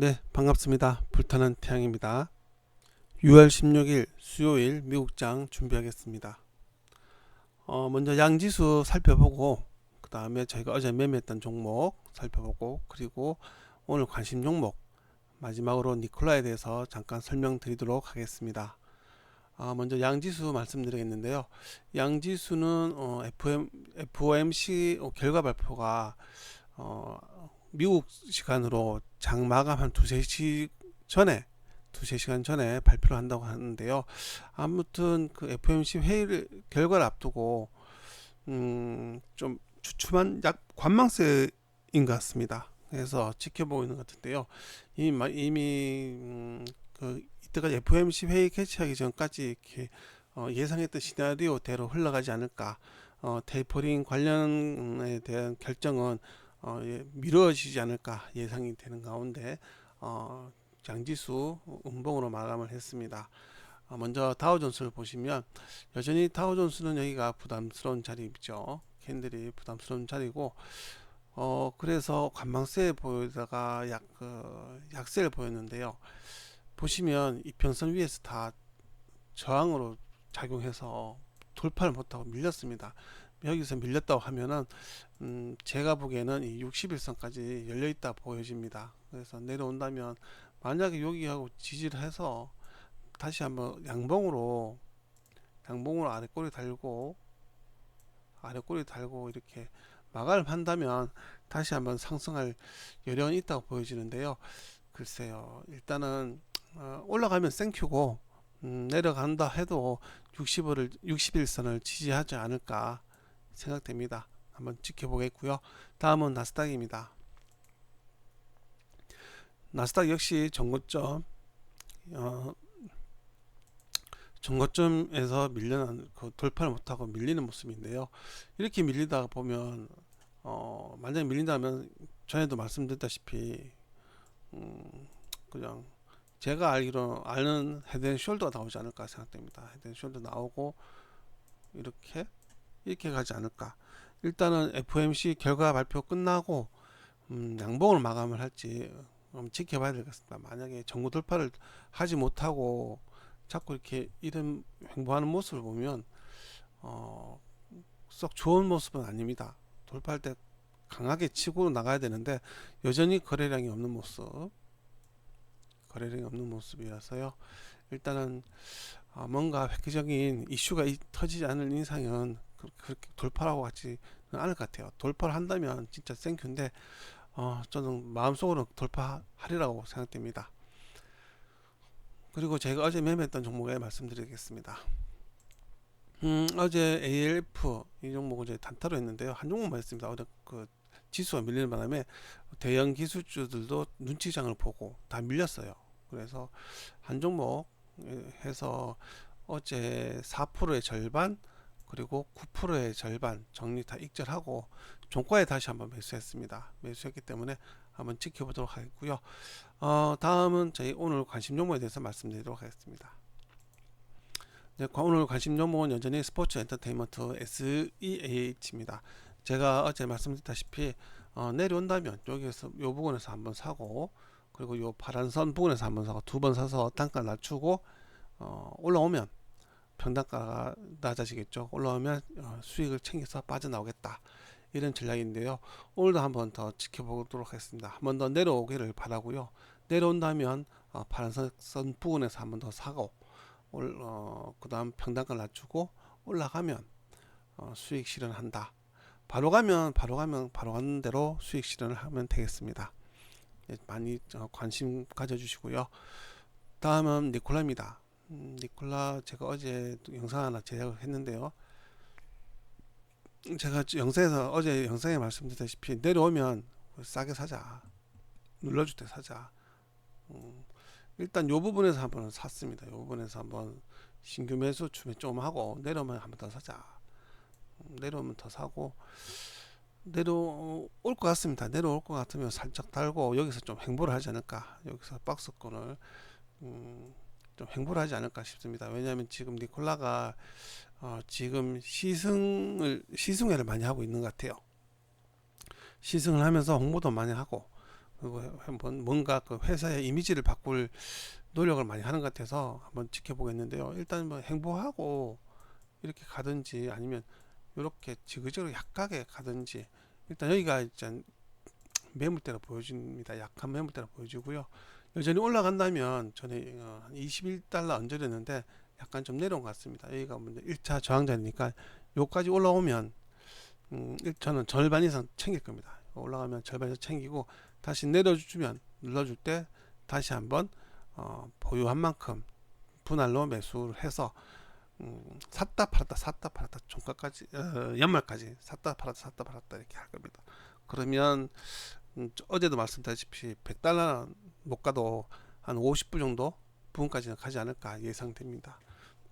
네, 반갑습니다. 불타는 태양입니다. 6월 16일 수요일 미국장 준비하겠습니다. 어, 먼저 양지수 살펴보고 그 다음에 저희가 어제 매매했던 종목 살펴보고 그리고 오늘 관심 종목 마지막으로 니콜라에 대해서 잠깐 설명드리도록 하겠습니다. 아, 먼저 양지수 말씀드리겠는데요. 양지수는 어, FM, FOMC 결과 발표가 어, 미국 시간으로 장 마감 한 두세 시 전에 두세 시간 전에 발표를 한다고 하는데요. 아무튼 그 FOMC 회의를 결과를 앞두고 음 좀 주춤한 약 관망세인 것 같습니다. 그래서 지켜보고 있는 것 같은데요. 이미 마- 이미 음, 그 이때까지 FOMC 회의 개최하기 전까지 이렇게 어, 예상했던 시나리오대로 흘러가지 않을까. 어, 테이퍼링 관련에 대한 결정은 어, 예, 미뤄지지 않을까 예상이 되는 가운데 어, 장지수 음봉으로 마감을 했습니다. 어, 먼저 다우존스를 보시면 여전히 다우존스는 여기가 부담스러운 자리죠. 캔들이 부담스러운 자리고 어 그래서 관망세 보이다가 약 그, 약세를 보였는데요. 보시면 이평선 위에서 다 저항으로 작용해서 돌파를 못하고 밀렸습니다. 여기서 밀렸다고 하면은 음, 제가 보기에는 이 61선까지 열려 있다 보여집니다. 그래서 내려온다면 만약에 여기하고 지지를 해서 다시 한번 양봉으로 양봉으로 아래 꼬리 달고 아래 꼬리 달고 이렇게 마감을 한다면 다시 한번 상승할 여력이 있다고 보여지는데요. 글쎄요. 일단은 어, 올라가면 땡큐고 음, 내려간다 해도 60을 61선을 지지하지 않을까 생각됩니다. 한번 지켜보겠고요. 다음은 나스닥입니다. 나스닥 역시 정고점 어, 정고점에서 밀려난 그 돌파를 못하고 밀리는 모습인데요. 이렇게 밀리다가 보면 어, 만약에 밀린다면 전에도 말씀드렸다시피 음, 그냥 제가 알기로 아는 헤드앤 숄더가 나오지 않을까 생각됩니다. 헤드앤 숄더 나오고 이렇게 이렇게 가지 않을까. 일단은 FOMC 결과 발표 끝나고 음, 양봉을 마감을 할지 음, 지켜봐야 되겠습니다. 만약에 정구 돌파를 하지 못하고 자꾸 이렇게 이런 횡보하는 모습을 보면 어, 썩 좋은 모습은 아닙니다. 돌파할 때 강하게 치고 나가야 되는데 여전히 거래량이 없는 모습 거래량이 없는 모습이라서요. 일단은 어, 뭔가 획기적인 이슈가 이- 터지지 않을 이상은 그- 그렇게 돌파라고 같지는 않을 것 같아요. 돌파를 한다면 진짜 땡큐인데 어, 저는 마음속으로 돌파하리라고 생각됩니다. 그리고 제가 어제 매매했던 종목에 말씀드리겠습니다. 음, 어제 ALF 이 종목은 이제 단타로 했는데요. 한 종목만 했습니다. 어제 그 지수가 밀리는 바람에 대형 기술주들도 눈치장을 보고 다 밀렸어요. 그래서 한 종목 해서 어제 4%의 절반 그리고 9%의 절반 정리 다 익절하고 종가에 다시 한번 매수했습니다. 매수했기 때문에 한번 지켜보도록 하겠고요. 어, 다음은 저희 오늘 관심 종목에 대해서 말씀드리도록 하겠습니다. 네, 과- 오늘 관심 종목은 여전히 스포츠 엔터테인먼트 SEAH입니다. 제가 어제 말씀드렸다시피 어, 내려온다면 여기에서 요 부분에서 한번 사고 그리고 요 파란 선 부분에서 한번 사고 두 번 사서 단가 낮추고 어, 올라오면 평단가가 낮아지겠죠. 올라오면 어, 수익을 챙겨서 빠져나오겠다. 이런 전략인데요. 오늘도 한번 더 지켜보도록 하겠습니다. 한번 더 내려오기를 바라고요. 내려온다면 어, 파란선 선 부분에서 한번 더 사고 올, 어, 그 다음 평단가를 낮추고 올라가면 어, 수익 실현한다. 바로 가면 바로 가면 바로 가는 대로 수익 실현을 하면 되겠습니다. 예, 많이 어, 관심 가져주시고요. 다음은 니콜라입니다. 음, 니콜라 제가 어제 또 영상 하나 제작을 했는데요. 제가 지- 영상에서 어제 영상에 말씀드렸다시피 내려오면 싸게 사자. 눌러줄 때 사자. 음, 일단 요 부분에서 한번 샀습니다. 요 부분에서 한번 신규 매수 추매 좀 하고 내려오면 한번 더 사자. 음, 내려오면 더 사고 내려올 것 같습니다. 내려올 것 같으면 살짝 달고 여기서 좀 횡보를 하지 않을까. 여기서 박스권을 음, 좀 횡보를 하지 않을까 싶습니다 왜냐하면 지금 니콜라가 어, 지금 시승을 시승회를 많이 하고 있는 것 같아요. 시승을 하면서 홍보도 많이 하고 그리고 한번 뭔가 그 회사의 이미지를 바꿀 노력을 많이 하는 것 같아서 한번 지켜보겠는데요. 일단 뭐 행보하고 이렇게 가든지 아니면 이렇게 지그재그로 약하게 가든지 일단 여기가 일단 매물대로 보여집니다. 약한 매물대로 보여지고요. 여전히 올라간다면 전에 어, 한 21달러 얹어렸는데 약간 좀 내려온 것 같습니다. 여기가 먼저 1차 저항자리니까 여기까지 올라오면 음, 일- 저는 절반 이상 챙길 겁니다. 올라가면 절반 이상 챙기고 다시 내려주면 눌러줄 때 다시 한번 어, 보유한 만큼 분할로 매수를 해서 음, 샀다 팔았다 샀다 팔았다 종가까지 어, 연말까지 샀다 팔았다 샀다 팔았다 이렇게 할 겁니다. 그러면 음, 저- 어제도 말씀드렸다시피 100달러 못 가도 한 50불 정도 부분까지는 가지 않을까 예상됩니다.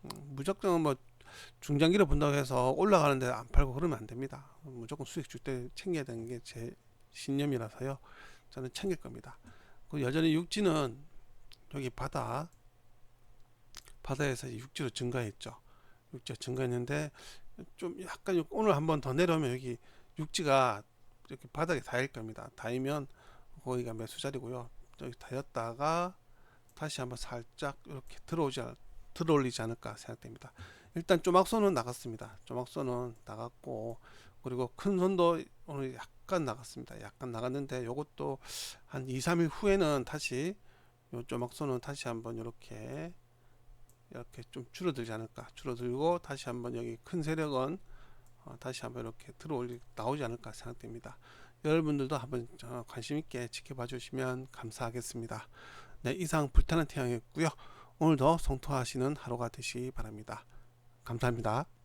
음, 무조건 뭐 중장기를 본다고 해서 올라가는데 안 팔고 그러면 안 됩니다. 무조건 수익 줄 때 챙겨야 되는 게 제 신념이라서요. 저는 챙길 겁니다. 그 여전히 육지는 여기 바다 바다에서 육지로 증가했죠. 육지가 증가했는데 좀 약간 요- 오늘 한번 더 내려오면 여기 육지가 이렇게 바닥에 닿을 겁니다. 닿으면 거기가 매수 자리고요. 여기 닿였다가 다시 한번 살짝 이렇게 들어오지 않, 들어올리지 않을까 생각됩니다. 일단 조막선은 나갔습니다. 조막선은 나갔고 그리고 큰 선도 오늘 약간 나갔습니다. 약간 나갔는데 요것도 한 2, 3일 후에는 다시 요 조막선은 다시 한번 이렇게 이렇게 좀 줄어들지 않을까 줄어들고 다시 한번 여기 큰 세력은 어, 다시 한번 이렇게 들어올리 나오지 않을까 생각됩니다. 여러분들도 한번 어, 관심 있게 지켜봐 주시면 감사하겠습니다. 네, 이상 불타는 태양이었고요. 오늘도 성토하시는 하루가 되시기 바랍니다. 감사합니다.